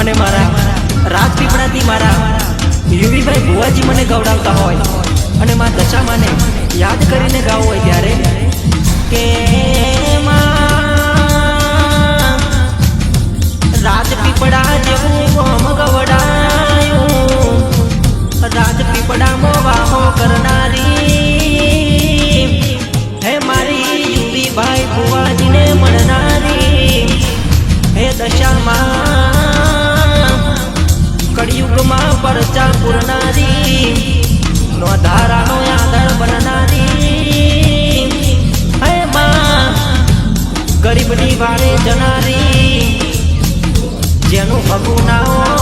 અને મારા રાજપીપળાથી મારા યુવીભાઈ ભુવાજી મને ગવડાવતા હોય. અને મા દશામાને યાદ કરીને ગાવું હોય ત્યારે કે રાજપીપળા જેવું ગવડાયું. રાજપીપળા વાહો પૂરનારી નો ધારાનો આધાર બનનારી. હે માં ગરીબની વારે જનારી જેનું હકું ના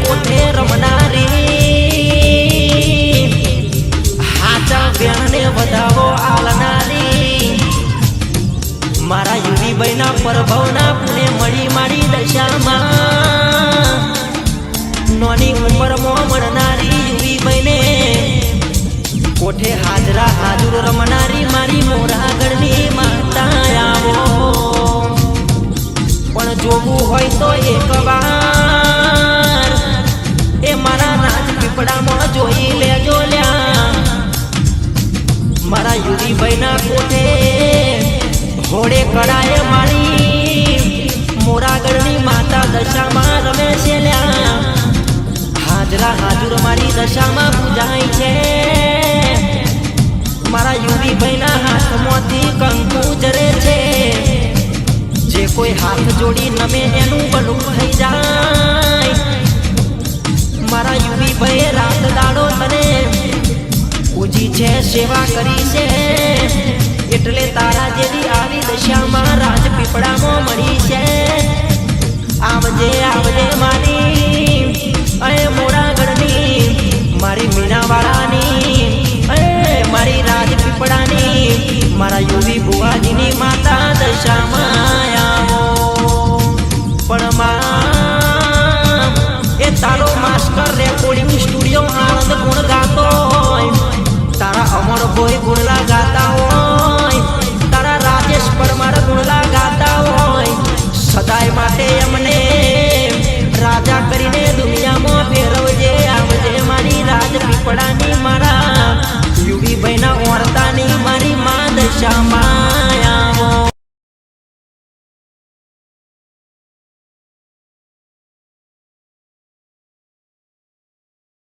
કોઠે રમનારી હાચા બેનને વધાવો આલનારી મારા યુવી પરભવના પુણે મળી મારી દશામાં. નોની ઉંમરમાં મળનારી યુવી ભાઈને કોઠે હાજરા હાજુર રમનારી મારી મોરાગઢની માતા આવો પણ જોવું હોય તો એક વાર મારા રાજપીપળામાં જોઈ લેજો લ્યા. મારા યુવી ભાઈના કોઠે ઘોડે કડાએ મારી મોરાગઢની માતા દશામાં રમે છે લ્યા. હાજરા હાજુર મારી દશામાં પૂજાય છે. મારા યુવી ભાઈના હાથમાંથી કંકુ જરે છે. જે કોઈ હાથ જોડી નમે એનું બલું થઈ જાય. ભાઈ રાત દાડો તને પૂજી છે, સેવા કરી છે. એટલે તારા જેવી આવી દશામાં રાજપીપળામાં મળી છે. આવજે આવજે મારી હોય ગુણલા ગાતા હોય. તારા રાજેશ પરમાર ગુણલા ગાતા હોય. સદાય માટે અમને રાજા કરીને દુનિયામાં ફેરવજે. આવજે મારી રાજ પીપળાની મારા યુવી ભાઈના ઓરતાની